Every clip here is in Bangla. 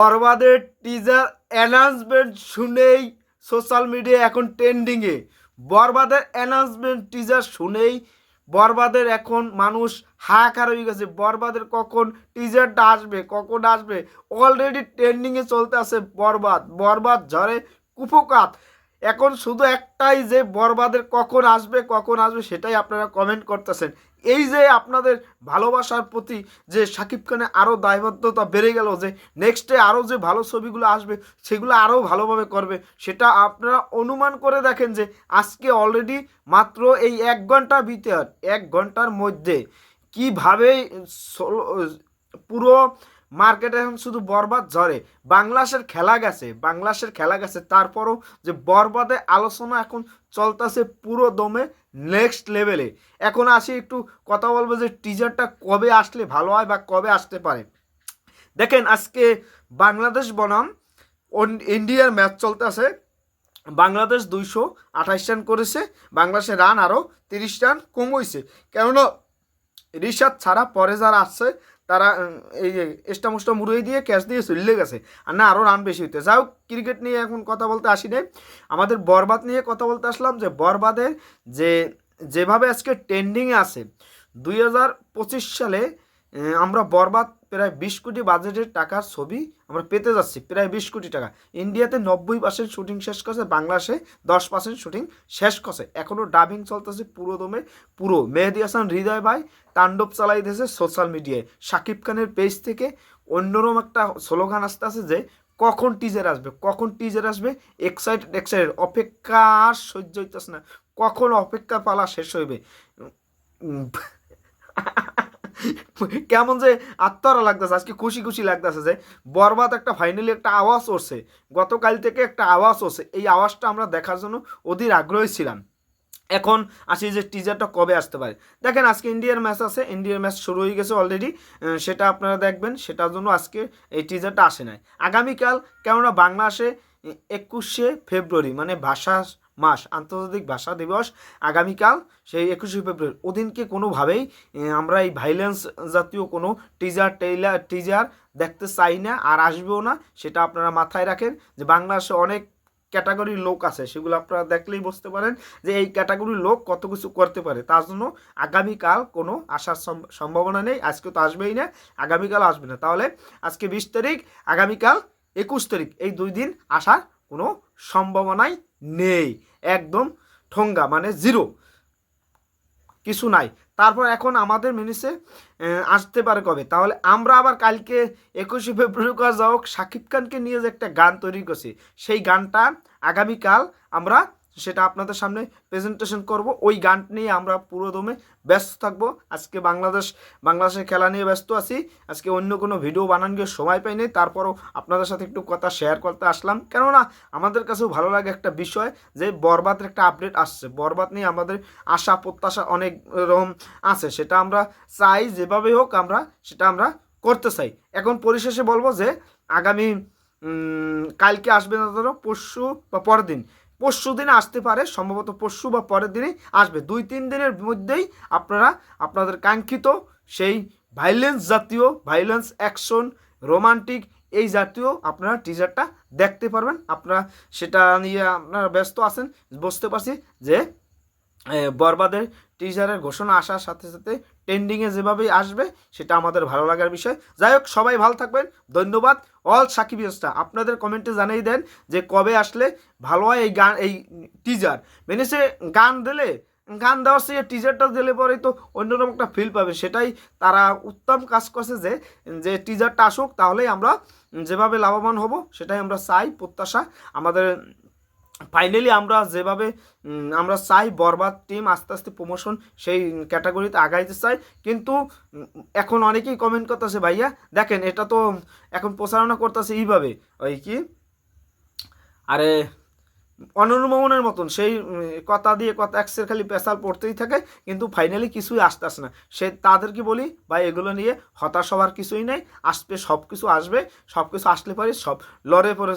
বরবাদের টিজার অ্যানাউন্সমেন্ট শুনেই সোশ্যাল মিডিয়া এখন ট্রেন্ডিংয়ে বরবাদের অ্যানাউন্সমেন্ট টিজার শুনেই বরবাদের এখন মানুষ হাহাকার হয়ে গেছে। বরবাদের কখন টিজারটা আসবে, কখন আসবে? অলরেডি ট্রেন্ডিংয়ে চলতে আছে বরবাদ। বরবাদ ঝড়ে কুপকাত। এখন শুধু একটাই যে বরবাদের কখন আসবে কখন আসবে সেটাই আপনারা কমেন্ট করতেছেন। এই যে আপনাদের ভালোবাসার প্রতি যে শাকিব খানের আরও দায়বদ্ধতা বেড়ে গেল যে নেক্সটে আরও যে ভালো ছবিগুলো আসবে, সেগুলো আরও ভালোভাবে করবে, সেটা আপনারা অনুমান করে দেখেন যে আজকে অলরেডি মাত্র এই এক ঘণ্টা ভিতর, এক ঘণ্টার মধ্যে কীভাবে পুরো মার্কেটে এখন শুধু বরবাদ ঝরে। বাংলাদেশের খেলা গেছে, বাংলাদেশের খেলা গেছে। তারপরও যে বরবাদে আলোচনা এখন চলতেছে পুরো দমে নেক্সট লেভেলে এখন আসি একটু কথা বলব যে টিজারটা কবে আসলে ভালো হয় বা কবে আসতে পারে। দেখেন আজকে বাংলাদেশ বনাম ইন্ডিয়ার ম্যাচ চলতেছে। বাংলাদেশ দুইশো আঠাশ রান করেছে, বাংলাদেশের রান আরও তিরিশ রান কম হয়েছে কেননা রিশাদ ছাড়া পরে যারা আসছে তারা এই যে এস্টামুস্টা মুড়িয়ে দিয়ে ক্যাচ দিয়ে চলে গেছে। আর না আরও রান বেশি হইতে। হোক ক্রিকেট নিয়ে এখন কথা বলতে আসি নাই আমাদের বরবাদ নিয়ে কথা বলতে আসলাম যে বরবাদের যে, যেভাবে আজকে ট্রেন্ডিংয়ে আছে, দুই হাজার পঁচিশ সালে আমরা বরবাদ প্রায় বিশ কোটি বাজেটের টাকার ছবি আমরা পেতে যাচ্ছি, প্রায় বিশ কোটি টাকা। ইন্ডিয়াতে নব্বই পার্সেন্ট শুটিং শেষ করছে, বাংলাদেশে দশ পার্সেন্ট শুটিং শেষ করছে। এখনও ডাবিং চলতেছে পুরো দমে, পুরো। মেহেদি হাসান, হৃদয় ভাই, তাণ্ডব চালাইতেছে সোশ্যাল মিডিয়ায় শাকিব খানের পেজ থেকে অন্যরকম একটা স্লোগান আসতে আছে যে, কখন টিজার আসবে, কখন টিজার আসবে এক্সাইটেড এক্সাইটেড অপেক্ষা আর সহ্য হইতেছে না। কখন অপেক্ষা পালা শেষ হইবে? কেমন যে আত্মারা লাগতেছে, আজকে খুশি খুশি লাগতেছে যে বরবাদ একটা ফাইনালি একটা আওয়াজ উঠছে গতকাল থেকে একটা আওয়াজ উঠছে এই আওয়াজটা আমরা দেখার জন্য অধীর আগ্রহী ছিলাম। এখন আসি যে টিজারটা কবে আসতে পারে। দেখেন, আজকে ইন্ডিয়ার ম্যাচ আছে ইন্ডিয়ার ম্যাচ শুরু হয়ে গেছে অলরেডি সেটা আপনারা দেখবেন, সেটার জন্য আজকে এই টিজারটা আসে নাই। আগামীকাল কেননা বাংলাদেশে একুশে ফেব্রুয়ারি মানে ভাষা মাস আন্তর্জাতিক ভাষা দিবস আগামীকাল, সেই একুশে ফেব্রুয়ারি। ওদিনকে কোনোভাবেই আমরা এই ভাইলেন্স জাতীয় কোনো টিজার টেইলার টিজার দেখতে চাই না আর আসবেও না। সেটা আপনারা মাথায় রাখেন যে বাংলাদেশে অনেক ক্যাটাগরির লোক আছে, সেগুলো আপনারা দেখলেই বুঝতে পারেন যে এই ক্যাটাগরির লোক কত কিছু করতে পারে। তার জন্য আগামীকাল কোনো আসার সম- সম্ভাবনা নেই। আজকে তো আসবেই না, আগামীকাল আসবে না। তাহলে আজকে বিশ তারিখ, আগামীকাল একুশ তারিখ, এই দুই দিন আসার কোনো সম্ভাবনাই নেই, একদম ঠোঙ্গা মানে জিরো কিছু নাই। তারপর এখন আমাদের মিনিসে আসতে পারে কবে? তাহলে আমরা আবার কালকে একুশে ফেব্রুয়ারি করা হোক শাকিব খানকে নিয়ে যে একটা গান তৈরি করছি, সেই গানটা আগামীকাল আমরা সেটা আপনাদের সামনে প্রেজেন্টেশন করব। ওই গান নিয়ে আমরা পুরো দমে ব্যস্ত থাকব। আজকে বাংলাদেশ, বাংলাদেশের খেলা নিয়ে ব্যস্ত আছি। আজকে অন্য কোনো ভিডিও বানান গিয়ে সময় পাইনি। তারপরও আপনাদের সাথে একটু কথা শেয়ার করতে আসলাম। কেননা আমাদের কাছেও ভালো লাগে একটা বিষয় যে বরবাদের একটা আপডেট আসছে। বরবাদ নিয়ে আমাদের আশা, প্রত্যাশা অনেক রকম আছে। সেটা আমরা চাই, যেভাবে হোক আমরা সেটা আমরা করতে চাই। এখন পরিশেষে বলব যে আগামী কালকে আসবে না ধরো, পরশু বা পরের দিন পরশু দিনে আসতে পারে, সম্ভবত পরশু বা পরের দিনেই আসবে। দুই, তিন দিনের মধ্যেই আপনারা, আপনাদের কাঙ্ক্ষিত সেই ভাইলেন্স জাতীয় ভাইলেন্স অ্যাকশন রোমান্টিক এই জাতীয় আপনারা টিজারটা দেখতে পারবেন। আপনারা সেটা নিয়ে আপনারা ব্যস্ত আছেন, বুঝতে পারছি যে বরবাদের টিজারের ঘোষণা আসার সাথে সাথে ট্রেন্ডিংয়ে যেভাবেই আসবে, সেটা আমাদের ভালো লাগার বিষয়। যাই হোক, সবাই ভালো থাকবেন। ধন্যবাদ। অল সাকিব সাকিবিয়সটা আপনাদের কমেন্টে জানিয়ে দেন যে কবে আসলে ভালো হয় এই গান, এই টিজার মেনেছে গান দিলে, গান দেওয়ার সে টিজারটা দিলে পরেই তো অন্যরকম একটা ফিল পাবে। সেটাই তারা উত্তম কাজ করছে যে যে টিজারটা আসুক, তাহলেই আমরা যেভাবে লাভবান হব, সেটাই আমরা চাই, প্রত্যাশা। আমাদের ফাইনালি আমরা যেভাবে আমরা চাই বরবাদ টিম আস্তে আস্তে প্রমোশন সেই ক্যাটাগরিতে আগাইতে চাই। কিন্তু এখন অনেকেই কমেন্ট করতেছে, ভাইয়া, দেখেন, এটা তো এখন প্রচারণা করতেছে এইভাবে। ওই কি? আরে অনুরমোহনের মতন, সেই কথা দিয়ে কথা অ্যাক্সের খালি পেশাল পড়তেই থাকে, কিন্তু ফাইনালি কিছুই আসতে আসে না। সে, তাদেরকে বলি বা এগুলো নিয়ে হতাশ হওয়ার কিছুই নেই, আসবে সব কিছু আসবে সব কিছু আসলে পরে সব লড়ে পড়ে,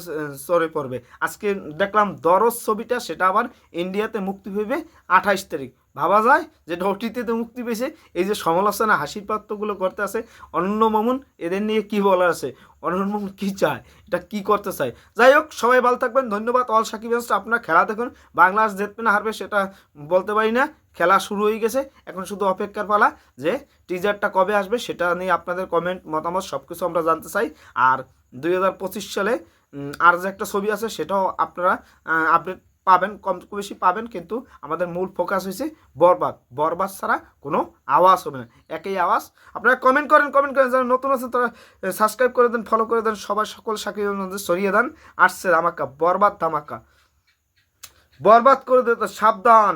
চড়ে পড়বে। আজকে দেখলাম দরজ ছবিটা, সেটা আবার ইন্ডিয়াতে মুক্তি পেবে আঠাইশ তারিখ। ভাবা যায় যে ওটিতে মুক্তি পেয়েছে। এই যে সমালোচনা, হাসির পাত্রগুলো করতে আছে অনন্য মামুন, এদের নিয়ে কি বলার আছে? অনন্য মামুন কী চায়? এটা কি করতে চায়? যাই হোক, সবাই ভালো থাকবেন। ধন্যবাদ অল সাকিব আপনার খেলা দেখুন। বাংলাদেশ জিতবে না হারবে সেটা বলতে পারি না। খেলা শুরু হয়ে গেছে। এখন শুধু অপেক্ষার পালা যে টিজারটা কবে আসবে সেটা নিয়ে আপনাদের কমেন্ট মতামত সব কিছু আমরা জানতে চাই। আর দুই হাজার পঁচিশ সালে আর যে একটা ছবি আছে সেটাও আপনারা আপডেট পাবেন, কম বেশি পাবেন, কিন্তু আমাদের মূল ফোকাস হয়েছে বরবাদ। বরবাদ ছাড়া কোনো আওয়াজ হবে না। একই আওয়াজ। আপনারা কমেন্ট করেন কমেন্ট করেন। যারা নতুন আছেন, তারা সাবস্ক্রাইব করে দেন ফলো করে দেন। সবাই সকল সাকিব সরিয়ে দেন। আসছে ধামাকা, বরবাদ ধামাকা। বরবাদ করে দিতে সাবধান।